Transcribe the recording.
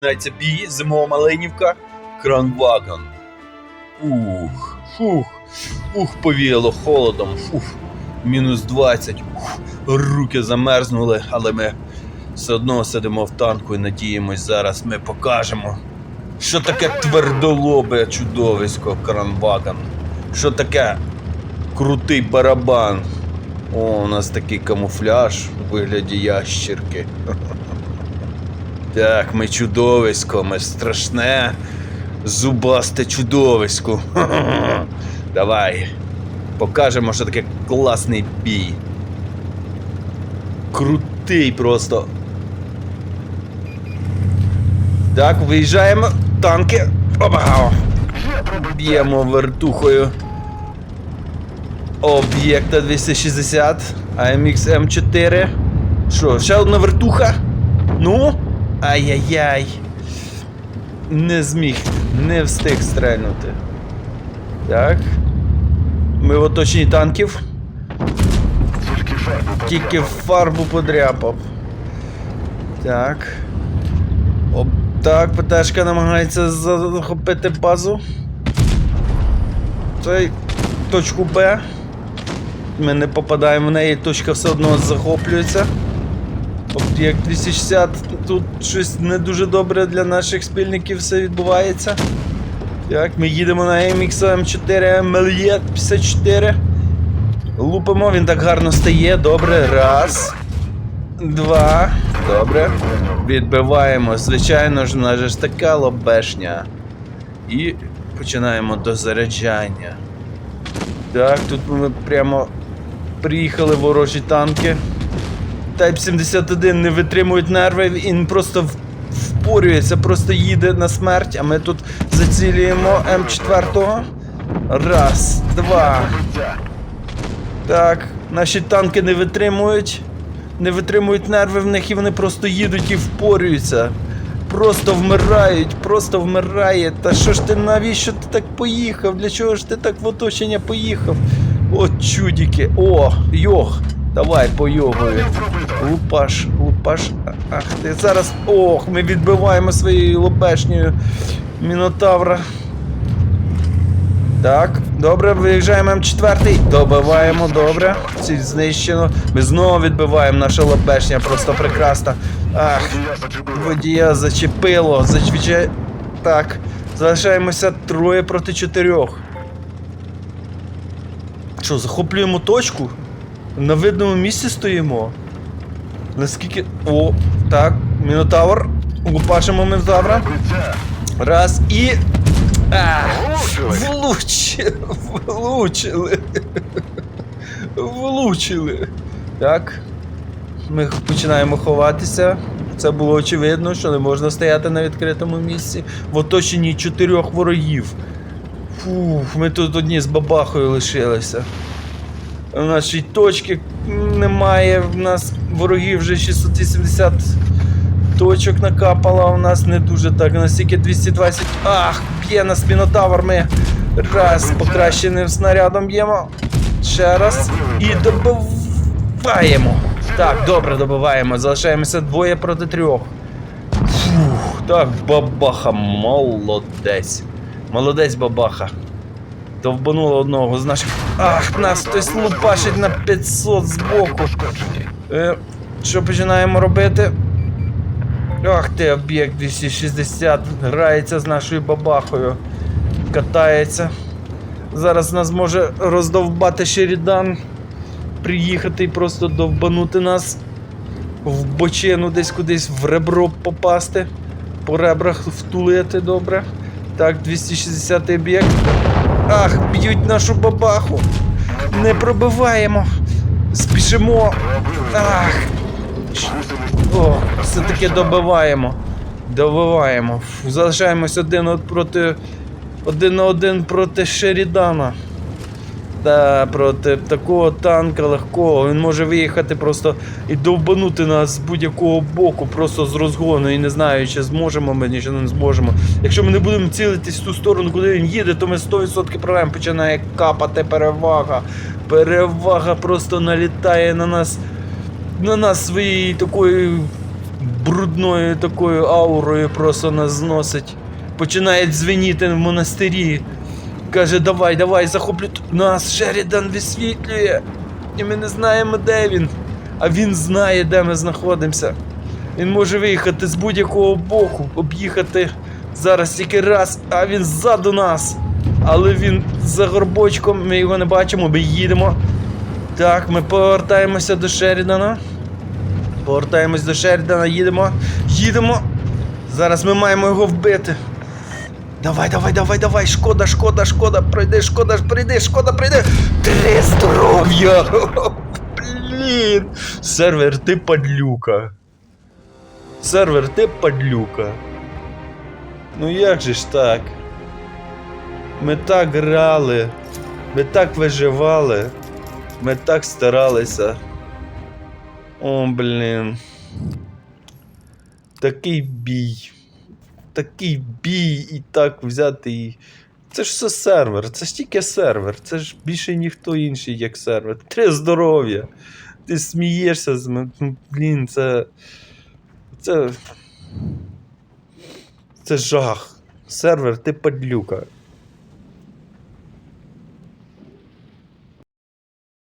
Починається бій, зимова Малинівка, кранвагон. Ух, фух, ух, повіяло холодом, фух, мінус 20, ух, руки замерзнули, але ми все одно сидимо в танку і надіємось, зараз ми покажемо, що таке твердолобе чудовисько кранвагон, що таке крутий барабан. О, у нас такий камуфляж у вигляді ящірки. Так, ми чудовисько, ми страшне, зубасте чудовисько. Давай. Покажемо, що таке класний бій. Крутий просто. Так, виїжджаємо. Танки. Опа! Б'ємо вертухою. Об'єкта 260. AMX М4. Що, ще одна вертуха? Ну? Ай-яй-яй. Не зміг, не встиг стрельнути. Так. Ми в оточенні танків. Тільки фарбу подряпав. Так. Оп, так, ПТшка намагається захопити базу. Цей точку Б. Ми не попадаємо в неї, точка все одно захоплюється. Об'єкт 260, тут щось не дуже добре для наших спільників все відбувається. Так, ми їдемо на MX M4 Мельєт 54. Лупимо, він так гарно стає. Добре. Раз. Два. Добре. Відбиваємо. Звичайно ж, у нас ж така лобешня. І починаємо до заряджання. Так, тут ми прямо приїхали ворожі танки. Type 71 не витримують нерви, він просто впорюється, просто їде на смерть, а ми тут зацілюємо М4. Раз, два. Так, наші танки не витримують. Не витримують нерви в них і вони просто їдуть і впорюються. Просто вмирають, просто вмирає. Та що ж ти навіщо ти так поїхав? Для чого ж ти так в оточення поїхав? О, чудіки. О, йох. Давай по. Лупаш, лупаш. Ах ти зараз. Ох, ми відбиваємо своєю лобешнею Мінотавра. Так, добре, виїжджаємо М4. Добиваємо, добре. Ціль знищено. Ми знову відбиваємо наша лобешня, просто прекрасна. Ах, водія зачепило. Зачвічає. Так, залишаємося троє проти чотирьох. Що, захоплюємо точку? На видному місці стоїмо. Наскільки. О, так, Мінотавр. Лупашимо Мінотавра. Раз і. А, влучили. Влучили. Влучили. Так. Ми починаємо ховатися. Це було очевидно, що не можна стояти на відкритому місці в оточенні чотирьох ворогів. Фух, ми тут одні з бабахою лишилися. У нас ще й точки немає. У нас ворогів вже 680 точок накапало, у нас не дуже так. У нас тільки 220. Ах, б'є нас мінотавр. Ми раз покращеним снарядом б'ємо. Ще раз. І добиваємо. Так, добре, добиваємо. Залишаємося двоє проти трьох. Фух, так, бабаха, молодець. Молодець, бабаха. Довбануло одного з наших. Ах, нас хтось лупашить на 500 збоку. Е, що починаємо робити? Ах ти, об'єкт 260 грається з нашою бабахою. Катається. Зараз нас може роздовбати Шерідан. Приїхати і просто довбанути нас в бочину десь кудись в ребро попасти. По ребрах втулити добре. Так, 260 об'єкт. Ах, б'ють нашу бабаху. Не пробиваємо. Спішимо. Ах. О, все-таки добиваємо. Добиваємо. Залишаємось один от проти. Один на один проти Шерідана. Та проти такого танка легкого. Він може виїхати просто і довбанути нас з будь-якого боку, просто з розгону. І не знаю, чи зможемо ми, чи не зможемо. Якщо ми не будемо цілитись в ту сторону, куди він їде, то ми 100% програємо. Починає капати перевага. Перевага просто налітає на нас. На нас своєю такою брудною такою аурою просто нас зносить. Починає дзвеніти в монастирі. Каже, давай, давай, захоплю тут нас. Шерідан висвітлює. І ми не знаємо, де він. А він знає, де ми знаходимося. Він може виїхати з будь-якого боку, об'їхати зараз тільки раз, а він ззаду нас. Але він за горбочком, ми його не бачимо, ми їдемо. Так, ми повертаємося до Шерідана. Повертаємось до Шерідана, їдемо. Їдемо. Зараз ми маємо його вбити. Давай, давай, давай, давай, шкода, шкода, шкода, пройди, шкода, пройди, шкода, пройди. Три здоров'я! Блін! Сервер, ти падлюка. Сервер, ти падлюка. Ну як же ж так? Ми так грали, ми так виживали, ми так старалися. О, блін. Такий бій. Такий бій і так взяти і. Це ж все сервер, це ж тільки сервер, це ж більше ніхто інший, як сервер. Три здоров'я. Ти смієшся з мене. Ну, Блін, це. Це. Це жах. Сервер, ти падлюка.